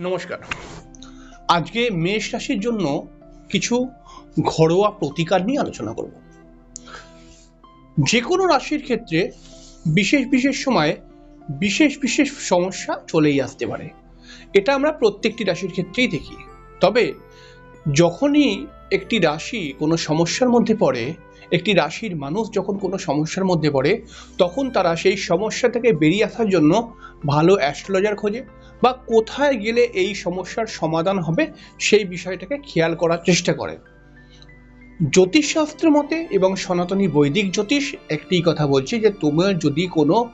নমস্কার। আজকে মেষ রাশির জন্য কিছু ঘরোয়া প্রতিকার নিয়ে আলোচনা করব। যে কোনো রাশির ক্ষেত্রে বিশেষ বিশেষ সময়ে বিশেষ বিশেষ সমস্যা চলেই আসতে পারে। এটা আমরা প্রত্যেকটি রাশির ক্ষেত্রেই দেখি। তবে যখনই একটি রাশি কোনো সমস্যার মধ্যে পড়ে, একটি রাশির মানুষ যখন কোনো সমস্যার মধ্যে পড়ে, তখন তারা সেই সমস্যা থেকে বেরিয়ে আসার জন্য ভালো অ্যাস্ট্রোলজার খোঁজে বা কোথায় গেলে এই সমস্যার সমাধান হবে সেই বিষয়টাকে খেয়াল করার চেষ্টা করে। জ্যোতিষশাস্ত্র মতে এবং সনাতনী বৈদিক জ্যোতিষ একটি কথা বলছে যে, তোমার যদি কোনো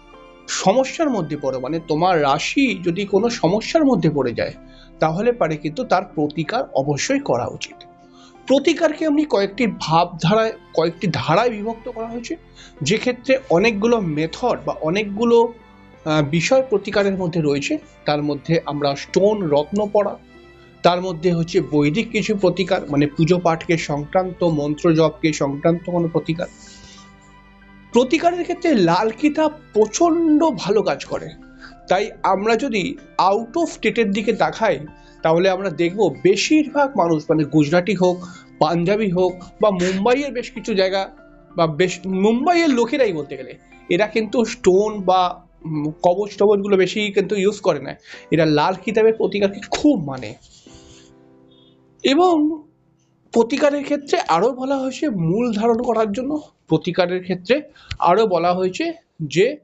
সমস্যার মধ্যে পড়ো মানে তোমার রাশি যদি কোনো সমস্যার মধ্যে পড়ে যায়, তাহলে পারে কিন্তু তার প্রতিকার অবশ্যই করা উচিত। প্রতিকারকে এমনি কয়েকটি ভাবধারায়, কয়েকটি ধারায় বিভক্ত করা হয়েছে। যে ক্ষেত্রে অনেকগুলো মেথড বা অনেকগুলো বিষয় প্রতিকারের মধ্যে রয়েছে। তার মধ্যে আমরা স্টোন রত্ন পড়া, তার মধ্যে হচ্ছে বৈদিক কিছু প্রতিকার মানে পুজো পাঠকে সংক্রান্ত, মন্ত্র জপকে সংক্রান্ত কোনো প্রতিকার। প্রতিকারের ক্ষেত্রে লাল কিতাব প্রচণ্ড ভালো কাজ করে। তাই আমরা যদি আউট অফ স্টেটের দিকে তাকাই, তাহলে আমরা দেখব বেশিরভাগ মানুষ মানে গুজরাটি হোক, পাঞ্জাবি হোক, বা মুম্বাইয়ের বেশ কিছু জায়গা, বা বেশ মুম্বাইয়ের লোকেরাই বলতে গেলে, এরা কিন্তু স্টোন বা কবচ টবচগুলো বেশি কিন্তু ইউজ করে না। এরা লাল কিতাবের প্রতিকারকে খুব মানে। এবং প্রতিকারের ক্ষেত্রে আরও বলা হয়েছে, মূল ধারণ করার জন্য প্রতিকারের ক্ষেত্রে আরও বলা হয়েছে যে,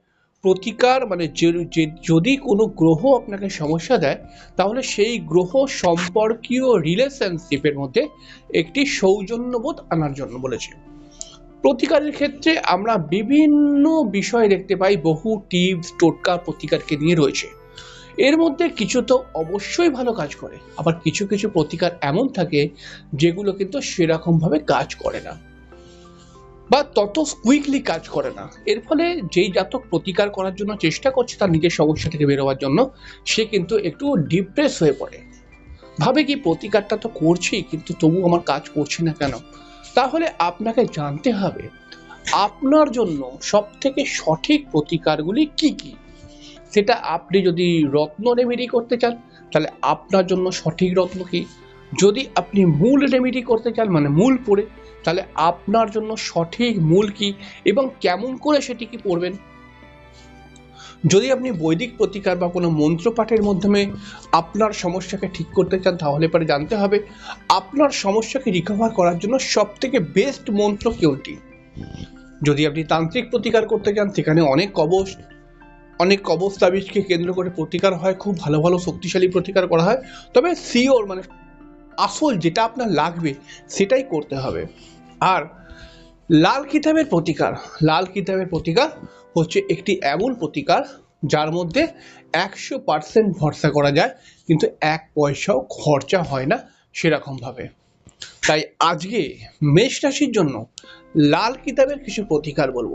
প্রতিকার মানে যে- যদি কোনো গ্রহ আপনাকে সমস্যা দেয়, তাহলে সেই গ্রহ সম্পর্কীয় রিলেশনশিপের মধ্যে একটি সৌজন্যবোধ আনার জন্য বলেছে। প্রতিকারের ক্ষেত্রে আমরা বিভিন্ন বিষয় দেখতে পাই, বহু টিপস, টোটকা প্রতিকারকে নিয়ে রয়েছে। এর মধ্যে কিছু তো অবশ্যই ভালো কাজ করে, আবার কিছু কিছু প্রতিকার এমন থাকে যেগুলো কিন্তু সেরকমভাবে কাজ করে না বা তত কুইকলি কাজ করে না। এর ফলে যেই জাতক প্রতিকার করার জন্য চেষ্টা করছে তার নিজের সমস্যা থেকে বেরোবার জন্য, সে কিন্তু একটু ডিপ্রেস হয়ে পড়ে। ভাবে কি প্রতিকারটা তো করছি কিন্তু তবু আমার কাজ করছে না কেন? তাহলে আপনাকে জানতে হবে, আপনার জন্য সব থেকে সঠিক প্রতিকারগুলি কি কি? সেটা আপনি যদি রত্ন রেমেডি করতে চান, তাহলে আপনার জন্য সঠিক রত্ন কি? যদি আপনি মূল রেমেডি করতে চান মানে মূল পড়ে, তাহলে আপনার জন্য সঠিক মূল কি এবং কেমন করে সেটি কি পড়বেন? যদি আপনি বৈদিক প্রতিকার বা কোনো মন্ত্র পাঠের মাধ্যমে আপনার সমস্যাকে ঠিক করতে চান, তাহলে পরে জানতে হবে, আপনার সমস্যাকে রিকভার করার জন্য সব থেকে বেস্ট মন্ত্র কোনটি? যদি আপনি তান্ত্রিক প্রতিকার করতে চান, সেখানে অনেক কবচ অনেক কবচ তাবিজকে কেন্দ্র করে প্রতিকার হয়, খুব ভালো ভালো শক্তিশালী প্রতিকার করা হয়। তবে সিওর মানে আসল যেটা আপনার লাগবে, সেটাই করতে হবে। আর লাল কিতাবের প্রতিকার, লাল কিতাবের প্রতিকার হচ্ছে একটি এমন প্রতিকার যার মধ্যে একশো পার্সেন্ট ভরসা করা যায়, কিন্তু এক পয়সাও খরচা হয় না সেরকমভাবে। তাই আজকে মেষ রাশির জন্য লাল কিতাবের কিছু প্রতিকার বলব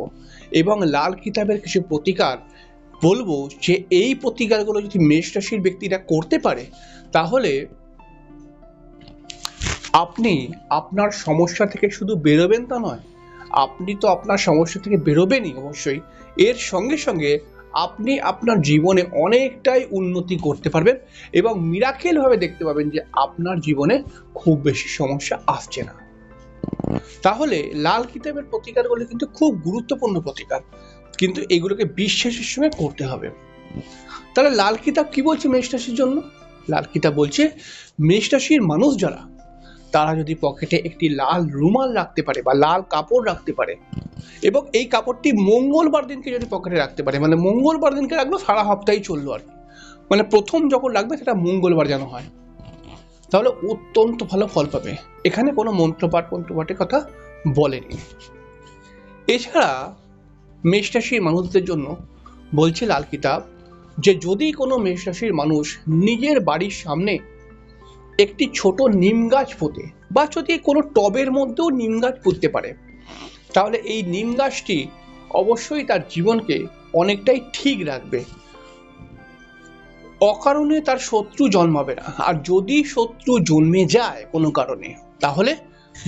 এবং লাল কিতাবের কিছু প্রতিকার বলব যে এই প্রতিকারগুলো যদি মেষ রাশির ব্যক্তিরা করতে পারে, তাহলে আপনি আপনার সমস্যা থেকে শুধু বেরোবেন তা নয় আপনি তো আপনার সমস্যা থেকে বেরোবেনই অবশ্যই। এর সঙ্গে সঙ্গে আপনি আপনার জীবনে অনেকটাই উন্নতি করতে পারবেন এবং মিরাকেলভাবে দেখতে পাবেন যে আপনার জীবনে খুব বেশি সমস্যা আসছে না। তাহলে লাল কিতাবের প্রতিকারগুলো কিন্তু খুব গুরুত্বপূর্ণ প্রতিকার। কিন্তু এগুলোকে বিশ্বাসের সঙ্গে করতে হবে। তাহলে লাল কিতাব কি বলছে মেষ রাশির জন্য? লাল কিতাব বলছে মেষ রাশির মানুষ যারা তারা যদি পকেটে একটি লাল রুমাল রাখতে পারে বা লাল কাপড় রাখতে পারে এবং এই কাপড়টি মঙ্গলবার দিনকে যদি পকেটে রাখতে পারে মানে মঙ্গলবার দিনকে রাখল, সারা সপ্তাহেই চলল আর কি। মানে প্রথম যখন রাখবে সেটা মঙ্গলবার যেন হয়। তাহলে অত্যন্ত ভালো ফল পাবে। এখানে কোনো মন্ত্রপাঠ, মন্ত্রপাঠের কথা বলেনি। এছাড়া মেষ রাশির মানুষদের জন্য বলছে লাল কিতাব যে, যদি কোনো মেষ রাশির মানুষ নিজের বাড়ির সামনে একটি ছোট নিম গাছ পোতে বা যদি কোনো টবের মধ্যেও নিম গাছ পুঁততে পারে, তাহলে এই নিম গাছটি অবশ্যই তার জীবনকে অনেকটাই ঠিক রাখবে। অকারণে তার শত্রু জন্মাবে না। আর যদি শত্রু জন্মে যায় কোনো কারণে, তাহলে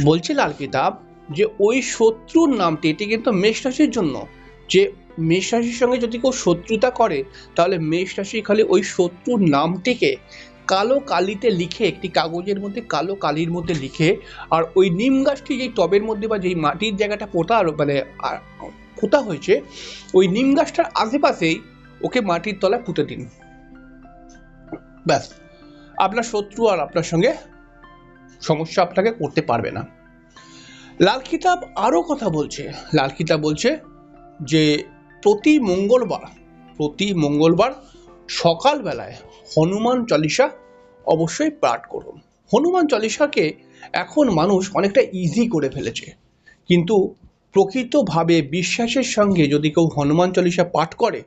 বলছে লাল কিতাব যে ওই শত্রুর নামটি, এটি কিন্তু মেষ রাশির জন্য। যে মেষ রাশির সঙ্গে যদি কেউ শত্রুতা করে, তাহলে মেষ রাশি খালি ওই শত্রুর নামটিকে কালো কালিতে লিখে, একটি কাগজের মধ্যে, কালো কালির মধ্যে লিখে, আর ওই নিম গাছটি যেই টবের মধ্যে বা যেই মাটির জায়গাটা পোতা মানে পোতা হয়েছে, ওই নিম গাছটার আশেপাশেই ওকে মাটির তলায় পুঁতে দিন। ব্যাস। আপনার শত্রু আর আপনার সঙ্গে সমস্যা আপনাকে করতে পারবে না। লাল কিতাব আরও কথা বলছে। লাল কিতাব বলছে যে, প্রতি মঙ্গলবার প্রতি মঙ্গলবার সকালবেলায় হনুমান চালিসা অবশ্যই পাঠ করুন। হনুমান চালিসাকে এখন মানুষ অনেকটা ইজি করে ফেলেছে। কিন্তু প্রকৃতভাবে বিশ্বাসের সঙ্গে যদি কেউ হনুমান চালিসা পাঠ করে,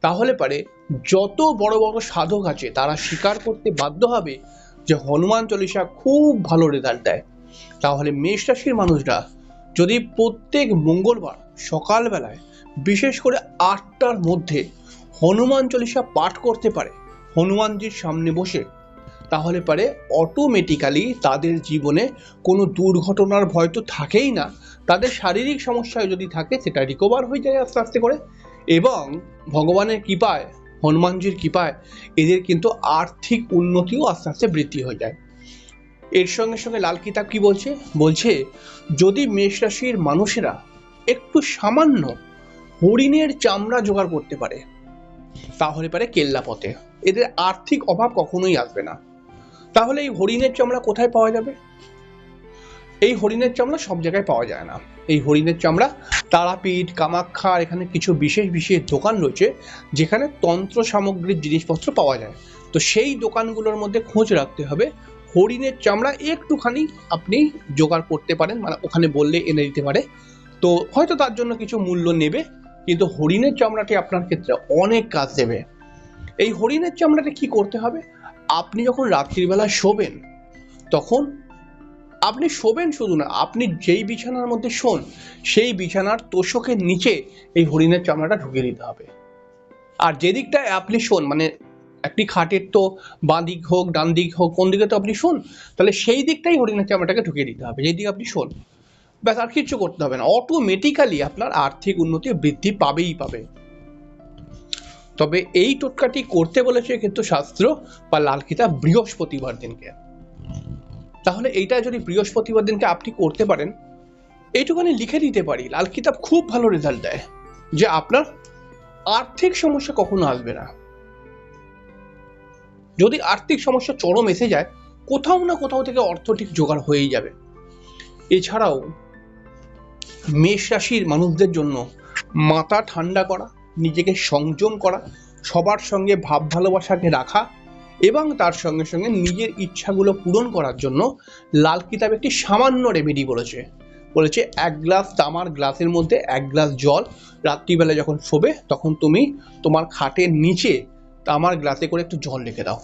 তাহলে পারে যত বড় বড় সাধক আছে, তারা স্বীকার করতে বাধ্য হবে যে হনুমান চালিসা খুব ভালো রেজাল্ট দেয়। তাহলে মেষ রাশির মানুষরা যদি প্রত্যেক মঙ্গলবার সকালবেলায় বিশেষ করে আটটার মধ্যে হনুমান চল্লিশা পাঠ করতে পারে হনুমানজির সামনে বসে। তাহলে পারে অটোমেটিক্যালি তাদের জীবনে কোনো দুর্ঘটনার ভয় তো থাকেই না। তাদের শারীরিক সমস্যায় যদি থাকে, সেটা রিকভার হয়ে যায় আস্তে আস্তে করে। এবং ভগবানের কৃপায়, হনুমানজির কৃপায় এদের কিন্তু আর্থিক উন্নতিও আস্তে আস্তে বৃদ্ধি হয়ে যায়। এর সঙ্গে সঙ্গে লাল কিতাব কি বলছে? বলছে, যদি মেষ রাশির মানুষেরা একটু সামান্য হরিণের চামড়া জোগাড় করতে পারে, তাহলে পারে কেল্লা পথে এদের আর্থিক অভাব কখনোই আসবে না। তাহলে এই হরিণের চামড়া কোথায় পাওয়া যাবে? এই হরিণের চামড়া সব জায়গায় পাওয়া যায় না। এই হরিণের চামড়া তারাপীঠ, কামাখ্যা এখানে কিছু বিশেষ বিশেষ দোকান রয়েছে, যেখানে তন্ত্র সামগ্রীর জিনিসপত্র পাওয়া যায়। তো সেই দোকানগুলোর মধ্যে খোঁজ রাখতে হবে। হরিণের চামড়া একটুখানি আপনি জোগাড় করতে পারেন মানে ওখানে বললে এনে দিতে পারে। তো হয়তো তার জন্য কিছু মূল্য নেবে, কিন্তু হরিণের চামড়াটি আপনার ক্ষেত্রে অনেক কাজ দেবে। এই হরিণের চামড়াটা কি করতে হবে? আপনি যখন রাত্রিবেলা শোবেন, তখন আপনি শোবেন শুধু না, আপনি যেই বিছানার মধ্যে শোন, সেই বিছানার তোষকের নিচে এই হরিণের চামড়াটা ঢুকিয়ে দিতে হবে। আর যেদিকটায় আপনি শোন মানে একটি খাটের তো বাঁ দিক হোক, ডান দিক হোক, কোন দিকে তো আপনি শোন, তাহলে সেই দিকটাই হরিণের চামড়াটাকে ঢুকিয়ে দিতে হবে। যেই দিকে আপনি শোন, ব্যাস আর কিচ্ছু করতে হবে না। অটোমেটিক্যালি আপনার আর্থিক উন্নতি বৃদ্ধি পাবেই পাবে। তবে এই টোটকাটি করতে বলেছে কিন্তু শাস্ত্র বা লাল কিতাব বৃহস্পতিবার দিনকে। তাহলে এইটা যদি বৃহস্পতিবার দিনকে আপনি করতে পারেন এইটুখানি লিখে দিতে পারি, লাল কিতাব খুব ভালো রেজাল্ট দেয়, যে আপনার আর্থিক সমস্যা কখনো আসবে না। যদি আর্থিক সমস্যা চরম এসে যায়, কোথাও না কোথাও থেকে অর্থ ঠিক জোগাড় হয়েই যাবে। এছাড়াও মেষ রাশির মানুষদের জন্য মাথা ঠান্ডা করা নিজেকে সংযম করা, সবার সঙ্গে ভাব ভালোবাসাকে রাখা এবং তার সঙ্গে সঙ্গে নিজের ইচ্ছাগুলো পূরণ করার জন্য লাল কিতাব একটি সামান্য রেমেডি বলেছে। বলেছে, এক গ্লাস তামার গ্লাসের মধ্যে এক গ্লাস জল রাত্রিবেলা যখন শোবে তখন তুমি তোমার খাটের নিচে তামার গ্লাসে করে একটু জল রেখে দাও।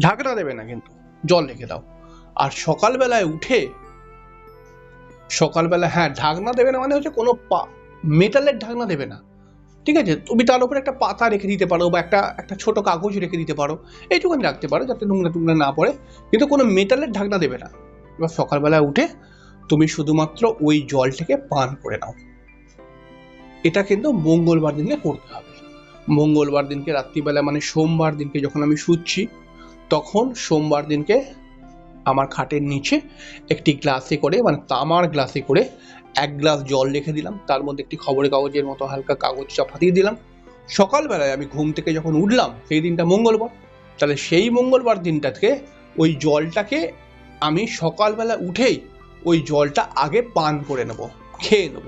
ঢাকনা দেবে না কিন্তু, জল রেখে দাও। আর সকালবেলায় উঠে, সকালবেলা হ্যাঁ ঢাকনা দেবে না মানে হচ্ছে কোনো পা মেটালের ঢাকনা দেবে না। ঠিক আছে? তুমি তার উপরে একটা পাতা রেখে দিতে পারো বা একটা একটা ছোট কাগজ রেখে দিতে পারো। এইটুকুনি রাখতে পারো যাতে নোংরা টুংরা না পড়ে। কিন্তু কোনো মেটালের ঢাকনা দেবে না। এবার সকালবেলায় উঠে তুমি শুধুমাত্র ওই জলটাকে পান করে নাও। এটা কিন্তু মঙ্গলবার দিনকে করতে হবে। মঙ্গলবার দিনকে রাত্রিবেলা মানে সোমবার দিনকে যখন আমি শুচ্ছি, তখন সোমবার দিনকে আমার খাটের নিচে একটি গ্লাসে করে মানে তামার গ্লাসে করে এক গ্লাস জল রেখে দিলাম। তার মধ্যে একটি খবরের কাগজের মতো হালকা কাগজ চাপা দিয়ে দিলাম। সকালবেলায় আমি ঘুম থেকে যখন উঠলাম, সেই দিনটা মঙ্গলবার। তাহলে সেই মঙ্গলবার দিনটাকে ওই জলটাকে আমি সকালবেলা উঠেই ওই জলটা আগে পান করে নেব, খেয়ে নেব।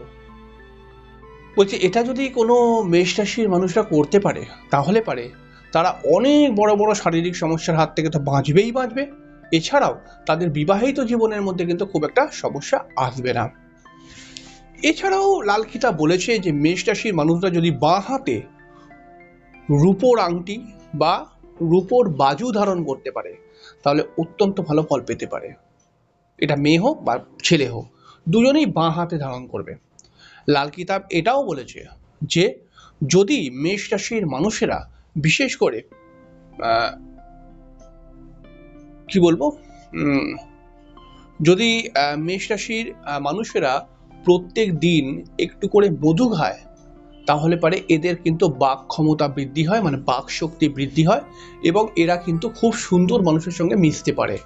বলছি, এটা যদি কোনো মেষ রাশির মানুষরা করতে পারে, তাহলে পারে। তারা অনেক বড় বড় শারীরিক সমস্যার হাত থেকে তো বাঁচবেই বাঁচবে। এছাড়াও তাদের বিবাহিত জীবনের মধ্যে কিন্তু খুব একটা সমস্যা আসবে না। এছাড়াও লাল কিতাব বলেছে যে মেষ রাশির মানুষরা যদি বাঁ হাতে রূপোর আংটি বা রূপোর বাজু ধারণ করতে পারে, তাহলে অত্যন্ত ভালো ফল পেতে পারে। এটা মেয়ে হোক বা ছেলে হোক, দুজনেই বাঁ হাতে ধারণ করবে। লাল কিতাব এটাও বলেছে যে যদি মেষ রাশির মানুষেরা বিশেষ করে কি বলব? যদি মেষ রাশির মানুষেরা প্রত্যেক দিন একটু করে মধু খায়, তাহলে পারে এদের কিন্তু বাক ক্ষমতা বৃদ্ধি হয় মানে বাক শক্তি বৃদ্ধি হয় এবং এরা কিন্তু খুব সুন্দর মানুষের সঙ্গে মিশতে পারে।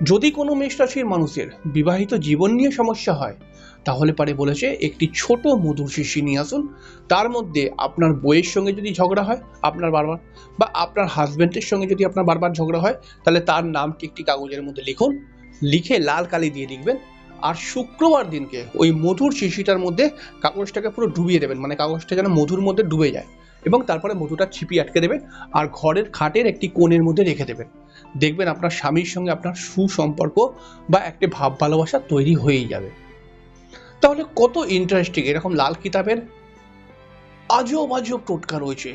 যদি কোনো মেষ রাশির মানুষের বিবাহিত জীবন নিয়ে সমস্যা হয়, তাহলে পারে বলেছে একটি ছোট মধুর শিশি নিয়ে আসুন, তার মধ্যে আপনার বইয়ের সঙ্গে যদি ঝগড়া হয়, আপনার বারবার, বা আপনার হাজব্যান্ডের সঙ্গে যদি আপনার বারবার ঝগড়া হয়, তাহলে তার নামটি একটি কাগজের মধ্যে লিখুন, লিখে লাল কালি দিয়ে লিখবেন আর শুক্রবার দিনকে ওই মধুর শিশিটার মধ্যে কাগজটাকে পুরো ডুবিয়ে দেবেন মানে কাগজটা যেন মধুর মধ্যে ডুবে যায়। এবং তারপরে মধুটা ছিপি আটকে দেবেন আর ঘরের খাটের একটি কোণের মধ্যে রেখে দেবেন। দেখবেন আপনার স্বামীর সঙ্গে আপনার সুসম্পর্ক বা একটি ভাব ভালোবাসা তৈরি হয়েই যাবে। তাহলে কত ইন্টারেস্টিং এরকম লাল কিতাবের আজব আজব টোটকা রয়েছে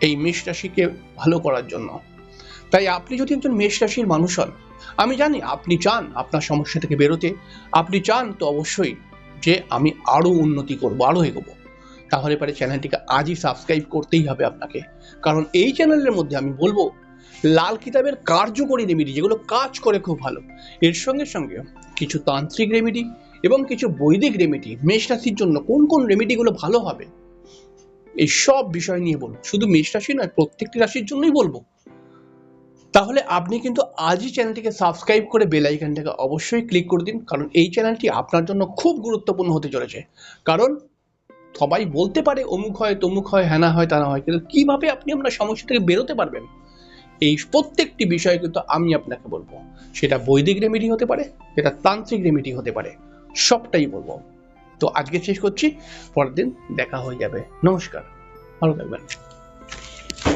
এই মেষ রাশিকে ভালো করার জন্য। তাই আপনি যদি একজন মেষ রাশির মানুষ হন আমি জানি আপনি চান আপনার সমস্যা থেকে বেরোতে। আপনি চান তো অবশ্যই যে আমি আরও উন্নতি করব আরও এগোবো। তাহলে পরে চ্যানেলটিকে আজই সাবস্ক্রাইব করতেই হবে আপনাকে। কারণ এই চ্যানেলের মধ্যে আমি বলব, লাল কিতাবের কার্যকরী রেমিডি যেগুলো কাজ করে খুব ভালো, এর সঙ্গে সঙ্গে কিছু তান্ত্রিক রেমিডি এবং কিছু বৈদিক রেমিডি মেষ রাশির জন্য কোন কোন রেমেডিগুলো ভালো হবে, এই সব বিষয় নিয়ে বলব। শুধু মেষ রাশি নয়, প্রত্যেকটি রাশির জন্যই বলব। তাহলে আপনি কিন্তু আজই চ্যানেলটিকে সাবস্ক্রাইব করে বেল আইকনটাকে অবশ্যই ক্লিক করে দিন, কারণ এই চ্যানেলটি আপনার জন্য খুব গুরুত্বপূর্ণ হতে চলেছে। কারণ সবাই বলতে পারে, অমুক হয়, তমুক হয় হ্যানা হয় তানা হয়, কিন্তু কীভাবে আপনি আপনার সমস্যা থেকে বেরোতে পারবেন? এই প্রত্যেকটি বিষয় কিন্তু আমি আপনাকে বলব। সেটা বৈদিক রেমেডি হতে পারে, সেটা তান্ত্রিক রেমেডি হতে পারে, সবটাই বলব। তো আজকে শেষ করছি, পরের দিন দেখা হয়ে যাবে। নমস্কার, ভালো থাকবেন।